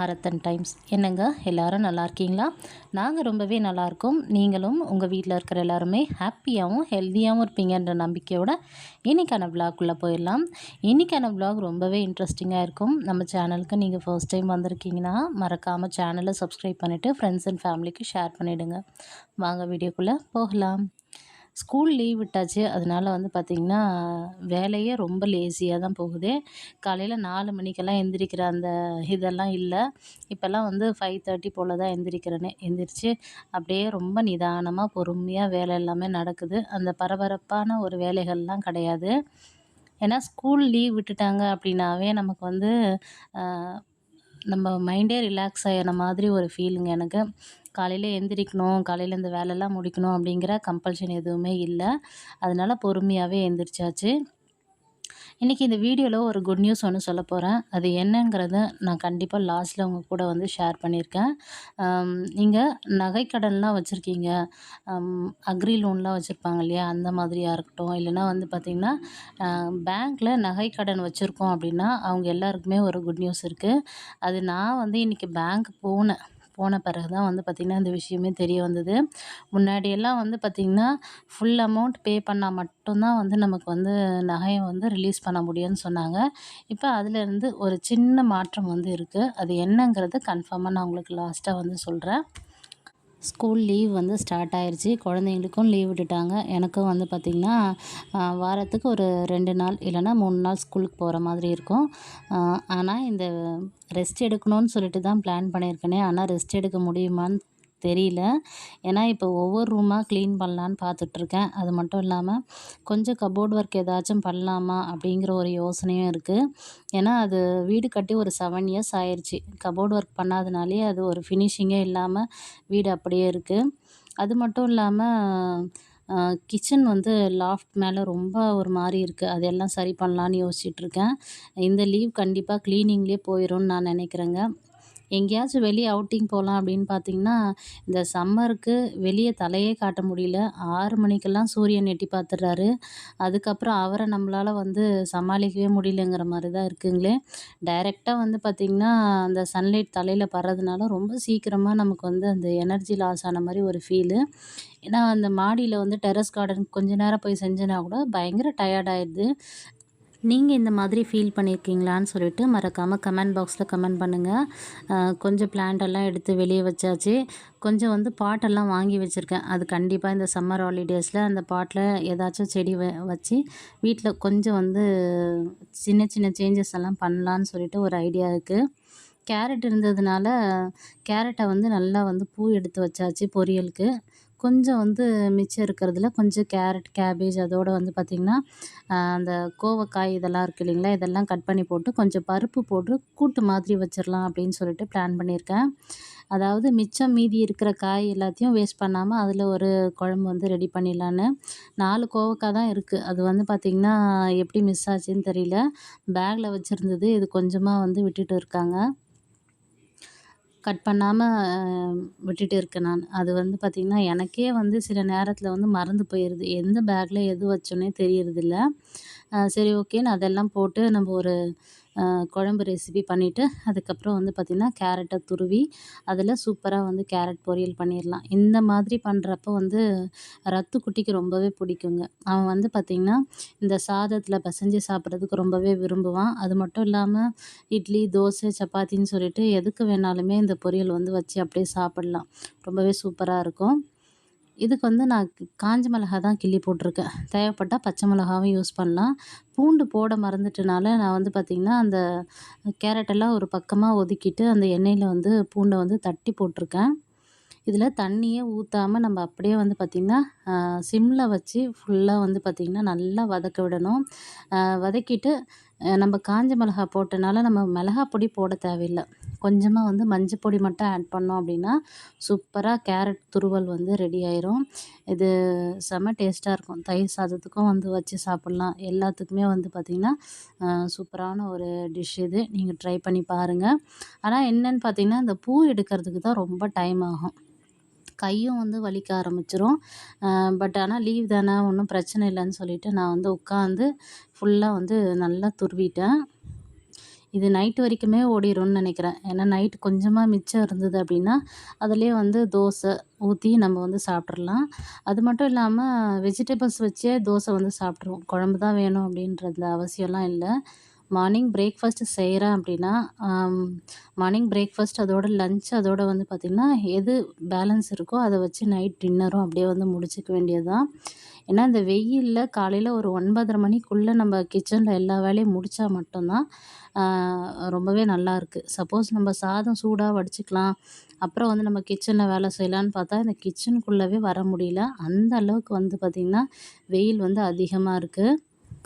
Maharathan times. என்னங்க? எல்லாரும் நல்லா இருக்கீங்களா? நாங்கள் ரொம்பவே நல்லாயிருக்கோம் நீங்களும் உங்கள் வீட்டில் இருக்கிற எல்லாருமே ஹாப்பியாகவும் ஹெல்த்தியாகவும் இருப்பீங்கன்ற நம்பிக்கையோட இன்றைக்கான விலாக்குள்ளே போயிடலாம். இன்றைக்கான விலாக் ரொம்பவே இன்ட்ரெஸ்டிங்காக இருக்கும். நம்ம சேனலுக்கு நீங்கள் ஃபர்ஸ்ட் டைம் வந்திருக்கீங்கன்னா மறக்காமல் சேனலை சப்ஸ்கிரைப் பண்ணிவிட்டு ஃப்ரெண்ட்ஸ் அண்ட் ஃபேமிலிக்கு ஷேர் பண்ணிவிடுங்க வாங்க வீடியோக்குள்ளே போகலாம். ஸ்கூல் லீவ் விட்டாச்சு. அதனால் வந்து பார்த்திங்கன்னா வேலையே ரொம்ப லேசியாக தான் போகுது. காலையில் நாலு மணிக்கெல்லாம் எந்திரிக்கிற அந்த இதெல்லாம் இல்லை. இப்போல்லாம் வந்து ஃபைவ் தேர்ட்டி போல் தான் எந்திரிக்கிறேனே எந்திரிச்சு அப்படியே ரொம்ப நிதானமாக பொறுமையாக வேலை எல்லாமே நடக்குது. அந்த பரபரப்பான ஒரு வேலைகள்லாம் கிடையாது. ஏன்னா ஸ்கூல் லீவ் விட்டுட்டாங்க அப்படின்னாவே நமக்கு வந்து நம்ம மைண்டே ரிலாக்ஸ் ஆகிற மாதிரி ஒரு ஃபீலிங் எனக்கு. காலையில் எந்திரிக்கணும் காலையில் இந்த வேலைலாம் முடிக்கணும் அப்படிங்கிற கம்பல்ஷன் எதுவுமே இல்லை. அதனால் பொறுமையாகவே எந்திரிச்சாச்சு. இன்றைக்கி இந்த வீடியோவில் ஒரு குட் நியூஸ் ஒன்று சொல்ல போகிறேன் அது என்னங்கிறத நான் கண்டிப்பாக லாஸ்ட்டில் உங்கள் கூட வந்து ஷேர் பண்ணியிருக்கேன் நீங்கள் நகைக்கடன்லாம் வச்சுருக்கீங்க. அக்ரி லோன்லாம் வச்சுருப்பாங்க இல்லையா? அந்த மாதிரியாக இருக்கட்டும். இல்லைனா வந்து பார்த்திங்கன்னா பேங்க்கில் நகைக்கடன் வச்சுருக்கோம் அப்படின்னா அவங்க எல்லாருக்குமே ஒரு குட் நியூஸ் இருக்குது அது நான் வந்து இன்றைக்கி பேங்க் போனேன். போன பிறகு தான் வந்து பார்த்திங்கன்னா இந்த விஷயமே தெரிய வந்தது. முன்னாடியெல்லாம் வந்து பார்த்திங்கன்னா ஃபுல் அமௌண்ட் பே பண்ணால் மட்டும்தான் வந்து நமக்கு வந்து நகையை வந்து ரிலீஸ் பண்ண முடியும்னு சொன்னாங்க. இப்போ அதிலேருந்து ஒரு சின்ன மாற்றம் வந்து இருக்குது அது என்னங்கிறது கன்ஃபார்மாக நான் உங்களுக்கு லாஸ்ட்டாக வந்து சொல்கிறேன் ஸ்கூல் லீவ் வந்து ஸ்டார்ட் ஆயிடுச்சு குழந்தைங்களுக்கும் லீவ் விட்டுட்டாங்க. எனக்கும் வந்து பார்த்திங்கன்னா வாரத்துக்கு ஒரு ரெண்டு நாள் இல்லைன்னா மூணு நாள் ஸ்கூலுக்கு போகிற மாதிரி இருக்கும். ஆனால் இந்த ரெஸ்ட் எடுக்கணும்னு சொல்லிட்டு தான் பிளான் பண்ணியிருக்கேனே. ஆனால் ரெஸ்ட் எடுக்க முடியுமான்னு தெரியல. ஏன்னா இப்போ ஒவ்வொரு ரூமாக க்ளீன் பண்ணலான்னு பார்த்துட்ருக்கேன். அது மட்டும் இல்லாமல் கொஞ்சம் கபோர்ட் ஒர்க் ஏதாச்சும் பண்ணலாமா அப்படிங்கிற ஒரு யோசனையும் இருக்குது ஏன்னா அது வீடு கட்டி ஒரு செவன் இயர்ஸ் ஆயிடுச்சு கபோர்ட் ஒர்க் பண்ணாதனாலே அது ஒரு ஃபினிஷிங்கே இல்லாமல் வீடு அப்படியே இருக்குது அது மட்டும் இல்லாமல் கிச்சன் வந்து லாஃப்ட் மேலே ரொம்ப ஒரு மாதிரி இருக்குது அதெல்லாம் சரி பண்ணலான்னு யோசிச்சுட்ருக்கேன். இந்த லீவ் கண்டிப்பாக க்ளீனிங்லேயே போயிடும்னு நான் நினைக்கிறேங்க. எங்கேயாச்சும் வெளியே அவுட்டிங் போகலாம் அப்படின்னு பார்த்தீங்கன்னா இந்த சம்மருக்கு வெளியே தலையே காட்ட முடியல. ஆறு மணிக்கெல்லாம் சூரியன் எட்டி பார்த்துடுறாரு அதுக்கப்புறம் அவரை நம்மளால் வந்து சமாளிக்கவே முடியலங்கிற மாதிரி தான் இருக்குங்களே டைரெக்டாக வந்து பார்த்திங்கன்னா அந்த சன்லைட் தலையில் படுறதுனால ரொம்ப சீக்கிரமாக நமக்கு வந்து அந்த எனர்ஜி லாஸ் ஆன மாதிரி ஒரு ஃபீலு ஏன்னா அந்த மாடியில் வந்து டெரஸ் கார்டன் கொஞ்ச நேரம் போய் செஞ்சேன்னா கூட பயங்கர டயர்டாயிடுது நீங்கள் இந்த மாதிரி ஃபீல் பண்ணியிருக்கீங்களான்னு சொல்லிட்டு மறக்காமல் கமெண்ட் பாக்ஸில் கமெண்ட் பண்ணுங்கள் கொஞ்சம் பிளான்ட்டெல்லாம் எடுத்து வெளியே வச்சாச்சு. கொஞ்சம் வந்து பாட்டெல்லாம் வாங்கி வச்சுருக்கேன். அது கண்டிப்பாக இந்த சம்மர் ஹாலிடேஸில் அந்த பாட்டில் ஏதாச்சும் செடி வ வச்சு வீட்டில் கொஞ்சம் வந்து சின்ன சின்ன சேஞ்சஸ் எல்லாம் பண்ணலான்னு சொல்லிட்டு ஒரு ஐடியா இருக்குது கேரட் இருந்ததுனால கேரட்டை வந்து நல்லா வந்து பூ எடுத்து வச்சாச்சு பொரியலுக்கு. கொஞ்சம் வந்து மிச்சம் இருக்கிறதுல கொஞ்சம் கேரட் கேபேஜ் அதோடு வந்து பார்த்திங்கன்னா அந்த கோவக்காய் இதெல்லாம் இருக்குது இல்லைங்களா? இதெல்லாம் கட் பண்ணி போட்டு கொஞ்சம் பருப்பு போட்டு கூட்டு மாதிரி வச்சிடலாம் அப்படின்னு சொல்லிட்டு பிளான் பண்ணியிருக்கேன் அதாவது மிச்சம் மீதி இருக்கிற காய் எல்லாத்தையும் வேஸ்ட் பண்ணாமல் அதில் ஒரு குழம்பு வந்து ரெடி பண்ணிடலான்னு. நாலு கோவக்காய் தான் இருக்குது அது வந்து பார்த்திங்கன்னா எப்படி மிஸ் ஆச்சுன்னு தெரியல. பேக்கில் வச்சுருந்தது. இது கொஞ்சமாக வந்து விட்டுட்டு இருக்காங்க. கட் பண்ணாமல் விட்டுட்டு இருக்கேன் நான். அது வந்து பார்த்திங்கன்னா எனக்கே வந்து சில நேரத்தில் வந்து மறந்து போயிடுது எந்த பேக்கில் எது வச்சோன்னே தெரியறதில்ல. சரி ஓகேன்னு அதெல்லாம் போட்டு நம்ம ஒரு குழம்பு ரெசிபி பண்ணிவிட்டு அதுக்கப்புறம் வந்து பார்த்திங்கன்னா கேரட்டை துருவி அதில் சூப்பராக வந்து கேரட் பொரியல் பண்ணிடலாம் இந்த மாதிரி பண்ணுறப்ப வந்து ரத்து குட்டிக்கு ரொம்பவே பிடிக்குங்க. அவன் வந்து பார்த்திங்கன்னா இந்த சாதத்தில் பிசைஞ்சு சாப்பிட்றதுக்கு ரொம்பவே விரும்புவான். அது மட்டும் இல்லாமல் இட்லி தோசை சப்பாத்தின்னு சொல்லிட்டு எதுக்கு வேணாலுமே இந்த பொரியல் வந்து வச்சு அப்படியே சாப்பிட்லாம். ரொம்பவே சூப்பராக இருக்கும். இதுக்கு வந்து நான் காஞ்ச மிளகா தான் கிள்ளி போட்டிருக்கேன். தேவைப்பட்டால் பச்சை மிளகாவும் யூஸ் பண்ணலாம். பூண்டு போட மறந்துட்டனால நான் வந்து பார்த்திங்கன்னா அந்த கேரட்டெல்லாம் ஒரு பக்கமாக ஒதுக்கிட்டு அந்த எண்ணெயில் வந்து பூண்டை வந்து தட்டி போட்டிருக்கேன். இதில் தண்ணியே ஊற்றாமல் நம்ம அப்படியே வந்து பார்த்திங்கன்னா சிம்மில் வச்சு ஃபுல்லாக வந்து பார்த்திங்கன்னா நல்லா வதக்க விடணும். வதக்கிட்டு நம்ம காஞ்ச மிளகா போட்டனால நம்ம மிளகா பொடி போட தேவையில்லை. கொஞ்சமாக வந்து மஞ்சள் பொடி மட்டும் ஆட் பண்ணோம் அப்படின்னா சூப்பராக கேரட் துருவல் வந்து ரெடி ஆயிரும். இது செம்ம டேஸ்ட்டாக இருக்கும். தயிர் சாதத்துக்கும் வந்து வச்சு சாப்பிட்லாம். எல்லாத்துக்குமே வந்து பார்த்திங்கன்னா சூப்பரான ஒரு டிஷ் இது. நீங்கள் ட்ரை பண்ணி பாருங்கள் ஆனால் என்னென்னு பார்த்தீங்கன்னா இந்த பூ எடுக்கிறதுக்கு தான் ரொம்ப டைம் ஆகும். கையும் வந்து வலிக்க ஆரம்பிச்சிரும். பட் ஆனால் லீவ் தானே ஒன்றும் பிரச்சனை இல்லைன்னு சொல்லிட்டு நான் வந்து உட்காந்து ஃபுல்லாக வந்து நல்லா துருவிட்டேன். இது நைட்டு வரைக்குமே ஓடிடும்னு நினைக்கிறேன். ஏன்னா நைட்டு கொஞ்சமாக மிச்சம் இருந்தது அப்படின்னா அதுலேயே வந்து தோசை ஊற்றி நம்ம வந்து சாப்பிட்றலாம். அது மட்டும் இல்லாமல் வெஜிடபிள்ஸ் வச்சே தோசை வந்து சாப்பிட்ருவோம் குழம்பு தான் வேணும் அப்படின்றது அவசியம்லாம் இல்லை. மார்னிங் பிரேக்ஃபாஸ்ட்டு செய்கிறேன் அப்படின்னா மார்னிங் பிரேக்ஃபாஸ்ட் அதோட லஞ்ச் அதோட வந்து பார்த்திங்கன்னா எது பேலன்ஸ் இருக்கோ அதை வச்சு நைட் டின்னரும் அப்படியே வந்து முடிச்சுக்க வேண்டியது தான் ஏன்னா இந்த வெயிலில் காலையில் ஒரு ஒன்பதரை மணிக்குள்ளே நம்ம கிச்சனில் எல்லா வேலையும் முடித்தா மட்டும்தான் ரொம்பவே நல்லாயிருக்கு சப்போஸ் நம்ம சாதம் சூடாக வடிச்சுக்கலாம். அப்புறம் வந்து நம்ம கிச்சனில் வேலை செய்யலான்னு பார்த்தா இந்த கிச்சனுக்குள்ளவே வர முடியல. அந்த அளவுக்கு வந்து பார்த்திங்கன்னா வெயில் வந்து அதிகமாக இருக்குது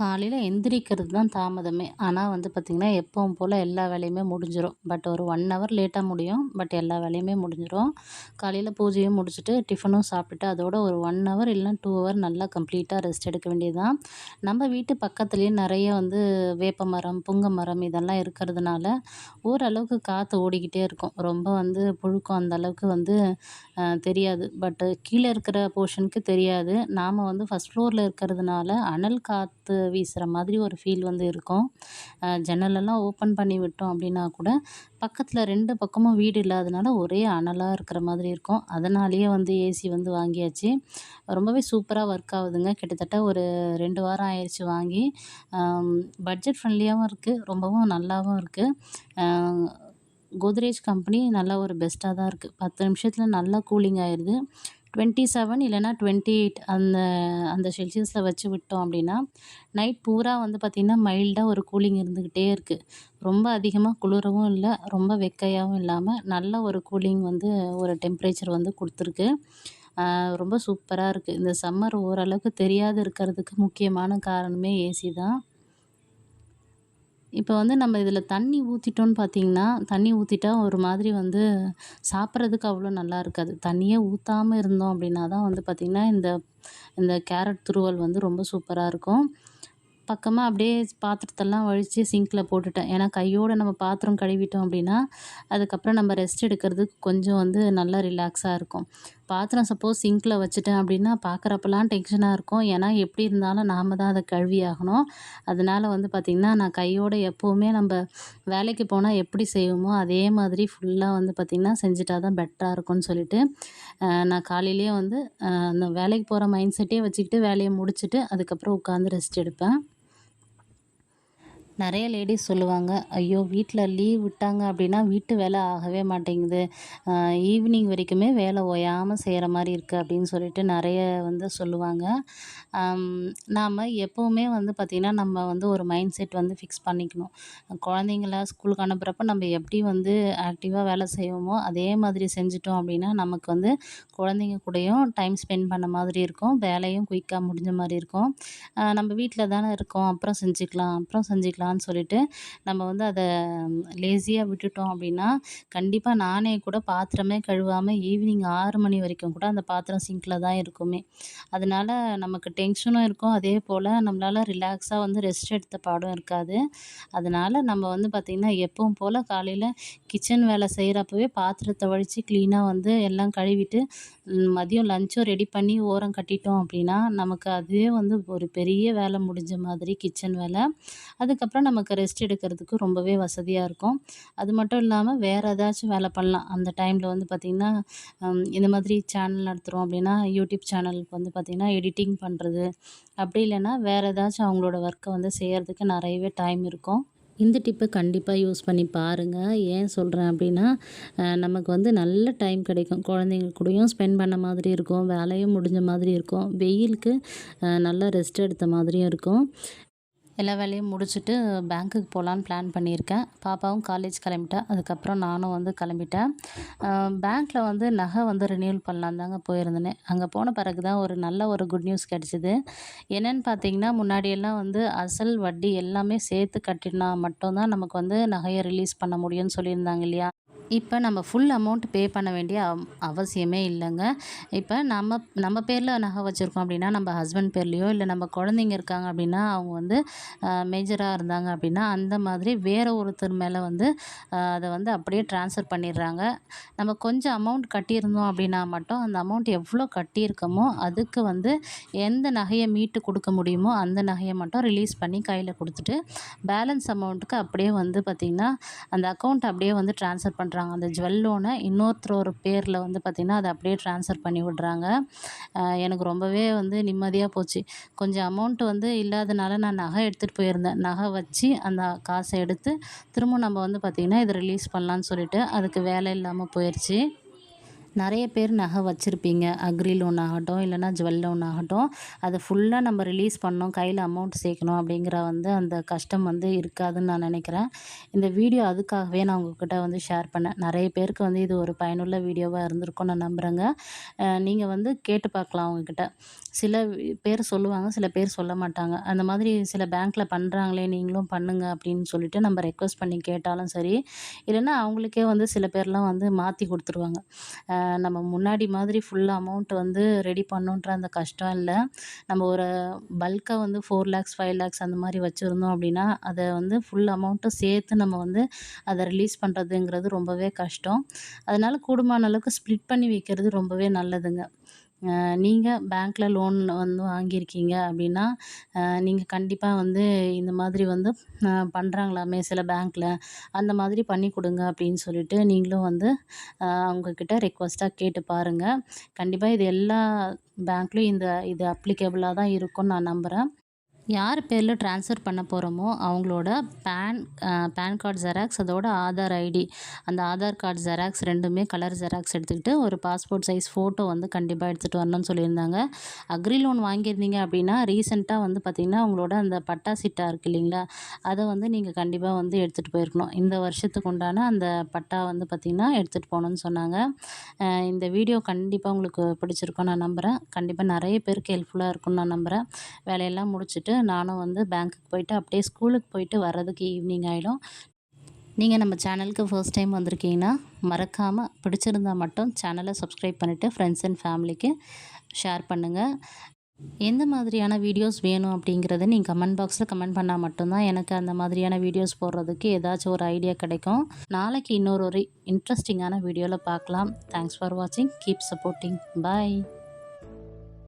காலையில் எந்திரிக்கிறது தான் தாமதமே. ஆனால் வந்து பார்த்திங்கன்னா எப்பவும் போல் எல்லா வேலையுமே முடிஞ்சிடும் பட் ஒரு ஒன் ஹவர் லேட்டாக முடியும். பட் எல்லா வேலையுமே முடிஞ்சிடும் காலையில் பூஜையும் முடிச்சுட்டு டிஃபனும் சாப்பிட்டுட்டு அதோட ஒரு ஒன் ஹவர் இல்லைனா டூ ஹவர் நல்லா கம்ப்ளீட்டாக ரெஸ்ட் எடுக்க வேண்டியது தான் நம்ம வீட்டு பக்கத்துலேயே நிறைய வந்து வேப்ப மரம் புங்க மரம் இதெல்லாம் இருக்கிறதுனால ஓரளவுக்கு காற்று ஓடிக்கிட்டே இருக்கும். ரொம்ப வந்து புழுக்கம் அந்த அளவுக்கு வந்து தெரியாது. பட்டு கீழே இருக்கிற போர்ஷனுக்கு தெரியாது. நாம் வந்து ஃபஸ்ட் ஃப்ளோரில் இருக்கிறதுனால அனல் காற்று வீசுகிற மாதிரி ஒரு ஃபீல் வந்து இருக்கும். ஜன்னலெல்லாம் ஓப்பன் பண்ணி விட்டோம் அப்படின்னா கூட பக்கத்தில் ரெண்டு பக்கமும் வீடு இல்லாதனால ஒரே அனலாக இருக்கிற மாதிரி இருக்கும். அதனாலேயே வந்து ஏசி வந்து வாங்கியாச்சு. ரொம்பவே சூப்பராக ஒர்க் ஆகுதுங்க. கிட்டத்தட்ட ஒரு ரெண்டு வாரம் ஆயிடுச்சு வாங்கி. பட்ஜெட் ஃப்ரெண்ட்லியாகவும் இருக்குது ரொம்பவும் நல்லாவும் இருக்குது கோத்ரேஜ் கம்பெனி நல்லா ஒரு பெஸ்ட்டாக தான் இருக்குது பத்து நிமிஷத்தில் நல்லா கூலிங் ஆயிடுது டுவெண்ட்டி செவன் இல்லைனா டுவெண்ட்டி எயிட் அந்த அந்த செல்சியஸில் வச்சு விட்டோம் அப்படின்னா நைட் பூரா வந்து பார்த்திங்கன்னா மைல்டாக ஒரு கூலிங் இருந்துக்கிட்டே இருக்குது ரொம்ப அதிகமாக குளிரவும் இல்லை ரொம்ப வெக்கையாகவும் இல்லாமல் நல்ல ஒரு கூலிங் வந்து ஒரு டெம்ப்ரேச்சர் வந்து கொடுத்துருக்கு. ரொம்ப சூப்பராக இருக்குது இந்த சம்மர் ஓரளவுக்கு தெரியாது இருக்கிறதுக்கு முக்கியமான காரணமே ஏசி தான். இப்போ வந்து நம்ம இதில் தண்ணி ஊற்றிட்டோன்னு பார்த்தீங்கன்னா தண்ணி ஊற்றிட்டா ஒரு மாதிரி வந்து சாப்பிட்றதுக்கு அவ்வளோ நல்லா இருக்காது. தண்ணியே ஊற்றாமல் இருந்தோம் அப்படின்னா தான் வந்து பார்த்திங்கன்னா இந்த இந்த கேரட் துருவல் வந்து ரொம்ப சூப்பராக இருக்கும். பக்கமாக அப்படியே பாத்திரத்தெல்லாம் வழித்து சிங்கில் போட்டுட்டேன். ஏன்னா கையோடு நம்ம பாத்திரம் கழுவிட்டோம் அப்படின்னா அதுக்கப்புறம் நம்ம ரெஸ்ட் எடுக்கிறதுக்கு கொஞ்சம் வந்து நல்லா ரிலாக்ஸாக இருக்கும். பாத்திரம் சப்போஸ் சிங்கில் வச்சுட்டேன் அப்படின்னா பார்க்குறப்பெல்லாம் டென்ஷனாக இருக்கும். ஏன்னா எப்படி இருந்தாலும் நாம் தான் அதை கழுவி ஆகணும் அதனால் வந்து பார்த்திங்கன்னா நான் கையோடு எப்போவுமே நம்ம வேலைக்கு போனால் எப்படி செய்வோமோ அதே மாதிரி ஃபுல்லாக வந்து பார்த்திங்கன்னா செஞ்சுட்டா தான் பெட்டராக இருக்கும்னு சொல்லிட்டு நான் காலையிலேயே வந்து அந்த வேலைக்கு போகிற மைண்ட் செட்டே வச்சுக்கிட்டு வேலையை முடிச்சுட்டு அதுக்கப்புறம் உட்காந்து ரெஸ்ட் எடுப்பேன். நிறைய லேடிஸ் சொல்லுவாங்க ஐயோ வீட்டில் லீவ் விட்டாங்க அப்படின்னா வீட்டு வேலை ஆகவே மாட்டேங்குது. ஈவினிங் வரைக்குமே வேலை ஓயாமல் செய்கிற மாதிரி இருக்குது அப்படின்னு சொல்லிட்டு நிறைய வந்து சொல்லுவாங்க. நாம் எப்போவுமே வந்து பார்த்திங்கன்னா நம்ம வந்து ஒரு மைண்ட் செட் வந்து ஃபிக்ஸ் பண்ணிக்கணும். குழந்தைங்கள ஸ்கூலுக்கு அனுப்புகிறப்ப நம்ம எப்படி வந்து ஆக்டிவாக வேலை செய்வோமோ அதே மாதிரி செஞ்சிட்டோம் அப்படின்னா நமக்கு வந்து குழந்தைங்க கூடயும் டைம் ஸ்பெண்ட் பண்ண மாதிரி இருக்கும் வேலையும் குயிக்காக முடிஞ்ச மாதிரி இருக்கும். நம்ம வீட்டில் தானே இருக்கோம் அப்புறம் செஞ்சுக்கலாம் அப்புறம் செஞ்சுக்கலாம். பண்ணிக்கலாம்னு சொல்லிட்டு நம்ம வந்து அதை லேசியாக விட்டுட்டோம் அப்படின்னா கண்டிப்பாக நானே கூட பாத்திரமே கழுவாமல் ஈவினிங் ஆறு மணி வரைக்கும் கூட அந்த பாத்திரம் சிங்கில் தான் இருக்குமே. அதனால் நமக்கு டென்ஷனும் இருக்கும். அதே போல் நம்மளால் ரிலாக்ஸாக வந்து ரெஸ்ட் எடுத்த பாடம் இருக்காது. அதனால் நம்ம வந்து பார்த்திங்கன்னா எப்பவும் போல் காலையில் கிச்சன் வேலை செய்கிறப்பவே பாத்திரத்தை வழித்து க்ளீனாக வந்து எல்லாம் கழுவிட்டு மதியம் லஞ்சும் ரெடி பண்ணி ஓரம் கட்டிட்டோம் அப்படின்னா நமக்கு அதுவே வந்து ஒரு பெரிய வேலை முடிஞ்ச மாதிரி கிச்சன் வேலை. அதுக்கப்புறம் அப்புறம் நமக்கு ரெஸ்ட் எடுக்கிறதுக்கு ரொம்பவே வசதியாக இருக்கும். அது மட்டும் இல்லாமல் வேறு ஏதாச்சும் வேலை பண்ணலாம். அந்த டைமில் வந்து பார்த்திங்கன்னா இந்த மாதிரி சேனல் நடத்துகிறோம் அப்படின்னா யூடியூப் சேனலுக்கு வந்து பார்த்திங்கன்னா எடிட்டிங் பண்ணுறது அப்படி இல்லைன்னா வேறு ஏதாச்சும் அவங்களோட ஒர்க்கை வந்து செய்கிறதுக்கு நிறையவே டைம் இருக்கும். இந்த டிப்பை கண்டிப்பாக யூஸ் பண்ணி பாருங்கள் ஏன் சொல்கிறேன் அப்படின்னா நமக்கு வந்து நல்ல டைம் கிடைக்கும். குழந்தைங்க கூடயும் ஸ்பெண்ட் பண்ண மாதிரி இருக்கும். வேலையும் முடிஞ்ச மாதிரி இருக்கும். வெயிலுக்கு நல்லா ரெஸ்ட் எடுத்த மாதிரியும் இருக்கும். எல்லா வேலையும் முடிச்சுட்டு பேங்க்குக்கு போகலான்னு பிளான் பண்ணியிருக்கேன். பாப்பாவும் காலேஜ் கிளம்பிட்டா அதுக்கப்புறம் நானும் வந்து கிளம்பிட்டேன். பேங்க்கில் வந்து நகை வந்து ரினியூல் பண்ணலாம் தாங்க போயிருந்தேன். அங்கே போன பிறகு தான் ஒரு நல்ல ஒரு குட் நியூஸ் கிடச்சிது. என்னென்னு பார்த்தீங்கன்னா முன்னாடியெல்லாம் வந்து அசல் வட்டி எல்லாமே சேர்த்து கட்டினா மட்டும்தான் நமக்கு வந்து நகையை ரிலீஸ் பண்ண முடியும்னு சொல்லியிருந்தாங்க இல்லையா? இப்போ நம்ம ஃபுல் அமௌண்ட் பே பண்ண வேண்டிய அவசியமே இல்லைங்க. இப்போ நம்ம நம்ம பேரில் நகை வச்சுருக்கோம் அப்படின்னா நம்ம ஹஸ்பண்ட் பேர்லேயோ இல்லை நம்ம குழந்தைங்க இருக்காங்க அப்படின்னா அவங்க வந்து மேஜராக இருந்தாங்க அப்படின்னா அந்த மாதிரி வேறு ஒருத்தர் மேலே வந்து அதை வந்து அப்படியே ட்ரான்ஸ்ஃபர் பண்ணிடுறாங்க. நம்ம கொஞ்சம் அமௌண்ட் கட்டியிருந்தோம் அப்படின்னா மட்டும் அந்த அமௌண்ட் எவ்வளோ கட்டியிருக்கோமோ அதுக்கு வந்து எந்த நகையை மீட்டு கொடுக்க முடியுமோ அந்த நகையை மட்டும் ரிலீஸ் பண்ணி கையில் கொடுத்துட்டு பேலன்ஸ் அமௌண்ட்டுக்கு அப்படியே வந்து பார்த்திங்கன்னா அந்த அக்கௌண்ட் அப்படியே வந்து ட்ரான்ஸ்ஃபர் பண்ணுறாங்க அந்த ஜுவல் லோனை இன்னொருத்தரோட பேரில் வந்து பார்த்திங்கன்னா அதை அப்படியே ட்ரான்ஸ்ஃபர் பண்ணி விடுறாங்க. எனக்கு ரொம்பவே வந்து நிம்மதியாக போச்சு. கொஞ்சம் அமௌண்ட் வந்து இல்லாதனால நான் நகை எடுத்துகிட்டு போயிருந்தேன். நகை வச்சு அந்த காசை எடுத்து திரும்ப நம்ம வந்து பார்த்திங்கன்னா இதை ரிலீஸ் பண்ணலான்னு சொல்லிட்டு அதுக்கு வேலை இல்லாமல் போயிடுச்சு நிறைய பேர் நகை வச்சுருப்பீங்க. அக்ரி லோன் ஆகட்டும் இல்லைனா ஜுவல் லோன் ஆகட்டும் அதை ஃபுல்லாக நம்ம ரிலீஸ் பண்ணோம் கையில் அமௌண்ட் சேர்க்கணும் அப்படிங்கிற வந்து அந்த கஷ்டம் வந்து இருக்காதுன்னு நான் நினைக்கிறேன். இந்த வீடியோ அதுக்காகவே நான் உங்ககிட்ட வந்து ஷேர் பண்ணேன். நிறைய பேருக்கு வந்து இது ஒரு பயனுள்ள வீடியோவாக இருந்திருக்கும் நான் நம்புகிறேங்க நீங்கள் வந்து கேட்டு பார்க்கலாம் அவங்கக்கிட்ட சில பேர் சொல்லுவாங்க சில பேர் சொல்ல மாட்டாங்க. அந்த மாதிரி சில பேங்க்கில் பண்ணுறாங்களே நீங்களும் பண்ணுங்க அப்படின்னு சொல்லிட்டு நம்ம ரெக்வஸ்ட் பண்ணி கேட்டாலும் சரி இல்லைன்னா அவங்களுக்கே வந்து சில பேர்லாம் வந்து மாற்றி கொடுத்துருவாங்க. நம்ம முன்னாடி மாதிரி ஃபுல் அமௌண்ட் வந்து ரெடி பண்ணணுன்ற அந்த கஷ்டம் இல்லை. நம்ம ஒரு பல்காக வந்து ஃபோர் லேக்ஸ் ஃபைவ் லேக்ஸ் அந்த மாதிரி வச்சுருந்தோம் அப்படின்னா அதை வந்து ஃபுல் அமௌண்ட்டும் சேர்த்து நம்ம வந்து அதை ரிலீஸ் பண்ணுறதுங்கிறது ரொம்பவே கஷ்டம். அதனால் கூடுமான அளவுக்கு ஸ்ப்ளிட் பண்ணி வைக்கிறது ரொம்பவே நல்லதுங்க. நீங்கள் பேங்க்கில் லோன் வந்து வாங்கியிருக்கீங்க அப்படின்னா நீங்கள் கண்டிப்பாக வந்து இந்த மாதிரி வந்து பண்ணுறாங்களாமே சில பேங்க்கில் அந்த மாதிரி பண்ணி கொடுங்க அப்படின்னு சொல்லிட்டு நீங்களும் வந்து அவங்கக்கிட்ட ரெக்வஸ்ட்டாக கேட்டு பாருங்கள் கண்டிப்பாக இது எல்லா பேங்க்லேயும் இந்த இது அப்ளிகேபிளாக தான் இருக்கும்னு நான் நம்புகிறேன் யார் பேரில் ட்ரான்ஸ்ஃபர் பண்ண போகிறோமோ அவங்களோட பேன் பேன் கார்டு ஜெராக்ஸ் அதோட ஆதார் ஐடி அந்த ஆதார் கார்டு ஜெராக்ஸ் ரெண்டுமே கலர் ஜெராக்ஸ் எடுத்துக்கிட்டு ஒரு பாஸ்போர்ட் சைஸ் ஃபோட்டோ வந்து கண்டிப்பாக எடுத்துகிட்டு வரணும்னு சொல்லியிருந்தாங்க. அக்ரி லோன் வாங்கியிருந்தீங்க அப்படின்னா ரீசெண்டாக வந்து பார்த்திங்கன்னா உங்களோட அந்த பட்டா சிட்டா இருக்குது இல்லைங்களா? அதை வந்து நீங்கள் கண்டிப்பாக வந்து எடுத்துகிட்டு போயிருக்கணும். இந்த வருஷத்துக்கு உண்டான அந்த பட்டா வந்து பார்த்திங்கன்னா எடுத்துகிட்டு போகணுன்னு சொன்னாங்க. இந்த வீடியோ கண்டிப்பாக உங்களுக்கு பிடிச்சிருக்கும் நான் நம்புகிறேன் கண்டிப்பாக நிறைய பேருக்கு ஹெல்ப்ஃபுல்லாக இருக்கும்னு நான் நம்புகிறேன் வேலையெல்லாம் முடிச்சுட்டு நானும் வந்து பேங்க்குக்கு போயிட்டு அப்படியே ஸ்கூலுக்கு போயிட்டு வர்றதுக்கு ஈவினிங் ஆகிடும் நீங்கள் நம்ம சேனலுக்கு ஃபர்ஸ்ட் டைம் வந்திருக்கீங்கன்னா மறக்காமல் பிடிச்சிருந்தால் மட்டும் சேனலை சப்ஸ்கிரைப் பண்ணிவிட்டு ஃப்ரெண்ட்ஸ் அண்ட் ஃபேமிலிக்கு ஷேர் பண்ணுங்கள் எந்த மாதிரியான வீடியோஸ் வேணும் அப்படிங்கிறத நீங்கள் கமெண்ட் பாக்ஸில் கமெண்ட் பண்ணால் மட்டும்தான் எனக்கு அந்த மாதிரியான வீடியோஸ் போடுறதுக்கு ஏதாச்சும் ஒரு ஐடியா கிடைக்கும். நாளைக்கு இன்னொரு ஒரு இன்ட்ரெஸ்டிங்கான வீடியோவில் பார்க்கலாம். தேங்க்ஸ் ஃபார் வாட்சிங் கீப் சப்போர்ட்டிங் பாய்